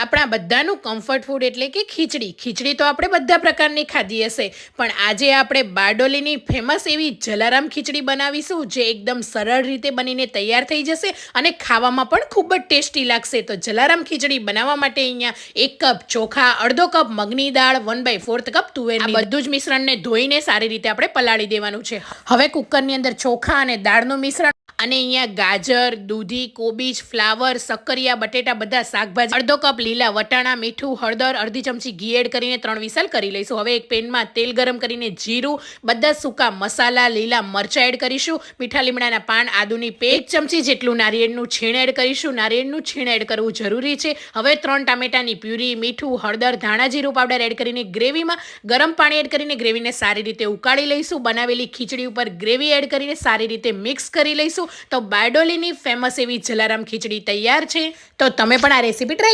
આપણા બધાનું comfort food એટલે કે ખીચડી. ખીચડી તો આપણે બધા પ્રકારની ખાધી હશે. પણ આજે આપણે બારડોલીની ફેમસ એવી જલારામ ખીચડી બનાવીશું જે એકદમ સરળ રીતે બનીને તૈયાર થઈ જશે અને ખાવામાં પણ ખૂબ જ ટેસ્ટી લાગશે. તો જલારામ ખીચડી બનાવવા માટે અહીંયા એક કપ ચોખા અડધો કપ મગની દાળ વન બાય ફોર્થ કપ તુવેર બધું જ મિશ્રણને ધોઈને સારી રીતે આપણે પલાળી દેવાનું છે. હવે કુકરની અંદર ચોખા અને દાળનું મિશ્રણ અને અહીંયા ગાજર દૂધી કોબીજ ફ્લાવર સક્કરિયા બટેટા બધા શાકભાજી અડધો કપ લીલા વટાણા, મીઠું, હળદર, અડધી ચમચી ઘી એડ કરીને ત્રણ વિસલ કરી લઈશું. હવે એક પેનમાં તેલ ગરમ કરીને જીરું, બધા સૂકા મસાલા, લીલા મરચાં એડ કરીશું. મીઠા લીમડાના પાન, આદુની પે એક ચમચી જેટલું નારિયેળનું છીણ એડ કરીશું. નારિયેળનું છીણ એડ કરવું જરૂરી છે. હવે ત્રણ ટામેટાની પ્યુરી, મીઠું, હળદર, ધાણા જીરું પાવડર એડ કરીને ગ્રેવીમાં ગરમ પાણી એડ કરીને ગ્રેવીને સારી રીતે ઉકાળી લઈશું. બનાવેલી ખીચડી ઉપર ગ્રેવી એડ કરીને સારી રીતે મિક્સ કરી લઈશું. તો બારડોલીની ફેમસ એવી જલારામ ખીચડી તૈયાર છે. તો તમે પણ આ રેસીપી ટ્રાય